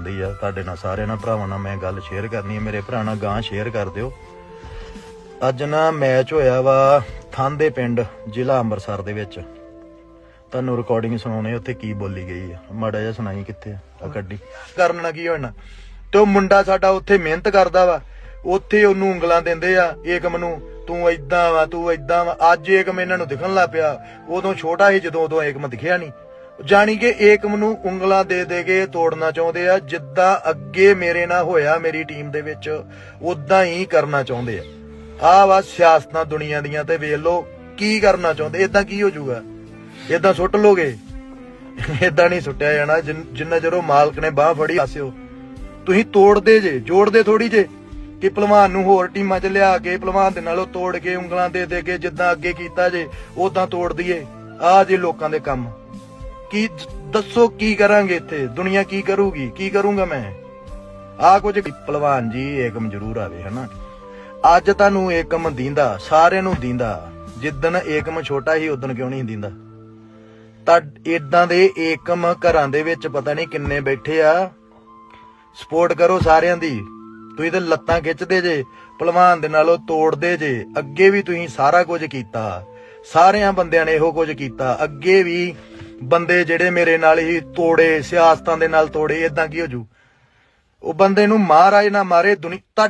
ਹੁੰਦੀ ਆ। ਤੁਹਾਡੇ ਨਾਲ ਸਾਰਿਆਂ ਨਾਲ, ਭਰਾਵਾਂ ਨਾਲ ਮੈਂ ਗੱਲ ਸ਼ੇਅਰ ਕਰਨੀ ਹੈ ਮੇਰੇ ਭਰਾ ਨਾਲ ਗਾਂ ਸ਼ੇਅਰ ਕਰ ਦਿਓ। ਅੱਜ ਨਾ ਮੈਚ ਹੋਇਆ ਵਾ ਥਾਂਦੇ ਪਿੰਡ, ਜ਼ਿਲ੍ਹਾ ਅੰਮ੍ਰਿਤਸਰ ਦੇ ਵਿੱਚ। ਤੁਹਾਨੂੰ ਰਿਕਾਰਡਿੰਗ ਸੁਣਾਉਣੇ ਉੱਥੇ ਕੀ ਬੋਲੀ ਗਈ ਆ। ਮਾੜਾ ਜਿਹਾ ਸੁਣਾਈ ਕਿੱਥੇ ਆ ਕੱਢੀ। ਕਰਨ ਨਾਲ ਕੀ ਹੋਣਾ? ਤੇ ਉਹ ਮੁੰਡਾ ਸਾਡਾ ਉੱਥੇ ਮਿਹਨਤ ਕਰਦਾ ਵਾ। ਉੱਥੇ ਉਹਨੂੰ ਉਂਗਲਾਂ ਦਿੰਦੇ ਆ, ਏਕਮ ਨੂੰ, ਤੂੰ ਏਦਾਂ ਵਾ, ਤੂੰ ਏਦਾਂ ਵਾ। ਅੱਜ ਏਕਮ ਇਹਨਾਂ ਨੂੰ ਦਿਖਣ ਲੱਗ ਪਿਆ। ਉਦੋਂ ਛੋਟਾ ਸੀ, ਜਦੋਂ ਉਦੋਂ ਏਕਮ ਦਿਖਿਆ ਨਹੀਂ। ਜਾਣੀ ਕਿ ਏਕਮ ਨੂੰ ਉਂਗਲਾਂ ਦੇ ਦੇ ਕੇ ਤੋੜਨਾ ਚਾਹੁੰਦੇ ਆ, ਜਿੱਦਾਂ ਅੱਗੇ ਮੇਰੇ ਨਾਲ ਹੋਇਆ, ਮੇਰੀ ਟੀਮ ਦੇ ਵਿੱਚ ਉਦਾਂ ਹੀ ਕਰਨਾ ਚਾਹੁੰਦੇ ਆ। ਆਹ ਵਾ ਸਿਆਸਤਾਂ ਦੁਨੀਆ ਦੀਆਂ ਤੇ ਵੇਖ ਲਓ, ਕੀ ਕਰਨਾ ਚਾਹੁੰਦੇ ਇਦਾਂ ਕੀ ਹੋ ਜਾਊਗਾ? ਇਦਾਂ ਸੁੱਟ ਲੋਗੇ? ਇਦਾਂ ਨਹੀਂ ਸੁੱਟਿਆ ਜਾਣਾ, ਜਿੰਨ- ਜਿੰਨਾ ਚਿਰ ਮਾਲਕ ਨੇ ਬਾਹ ਫੜੀ ਆਸਿਓ ਤੁਸੀਂ ਤੋੜਦੇ ਜੇ, ਜੋੜਦੇ ਥੋੜੀ ਜੇ, ਕਿ ਭਲਵਾਨ ਨੂੰ ਹੋਰ ਟੀਮਾਂ 'ਚ ਲਿਆ ਕੇ, ਭਲਵਾਨ ਦੇ ਨਾਲੋਂ ਤੋੜ ਕੇ, ਉਂਗਲਾਂ ਦੇ ਦੇ ਕੇ, ਜਿੱਦਾਂ ਅੱਗੇ ਕੀਤਾ ਜੇ ਉਦਾਂ ਤੋੜ ਦਈਏ। ਆ ਜੇ ਲੋਕਾਂ ਦੇ ਕੰਮ। ਕੀ ਦੱਸੋ ਕੀ ਕਰਾਂਗੇ ਇੱਥੇ? ਦੁਨੀਆ ਕੀ ਕਰੂਗੀ? ਕੀ ਕਰੂੰਗਾ ਮੈਂ? ਆ ਕੁਝ ਪਹਿਲਵਾਨ ਜੀ ਏਕਮ ਜ਼ਰੂਰ ਆਵੇ, ਹਨਾ? ਅੱਜ ਤੁਹਾਨੂੰ ਏਕਮ ਦੀਂਦਾ, ਸਾਰਿਆਂ ਨੂੰ ਦੀਂਦਾ। ਜਿੱਦਣ ਏਕਮ ਛੋਟਾ ਸੀ, ਉਦੋਂ ਕਿਉਂ ਨਹੀਂ ਦੀਂਦਾ? ਤਾਂ ਇਦਾਂ ਦੇ ਏਕਮ ਘਰਾਂ ਦੇ ਵਿੱਚ ਪਤਾ ਨਹੀਂ ਕਿੰਨੇ ਬੈਠੇ ਆ। ਸਪੋਰਟ ਕਰੋ ਸਾਰਿਆਂ ਦੀ। ਤੁਸੀਂ ਤੇ ਲੱਤਾਂ ਖਿੱਚਦੇ ਜੇ ਪਹਿਲਵਾਨ ਦੇ ਨਾਲੋਂ ਤੋੜਦੇ ਜੇ। ਅੱਗੇ ਵੀ ਤੁਸੀਂ ਸਾਰਾ ਕੁਝ ਕੀਤਾ। ਸਾਰਿਆਂ ਬੰਦਿਆਂ ਨੇ ਇਹੋ ਕੁਝ ਕੀਤਾ। ਅੱਗੇ ਵੀ ਬੰਦੇ ਜਿਹੜੇ ਮੇਰੇ ਨਾਲ ਹੀ ਤੋੜੇ, ਸਿਆਸਤਾਂ ਦੇ ਨਾਲ ਤੋੜੇ ਇਦਾਂ ਕੀ ਹੋ ਜੂ? ਉਹ ਬੰਦੇ ਨੂੰ ਮਹਾਰਾਜ ਨਾ ਮਾਰੇ, ਦੁਨੀਆ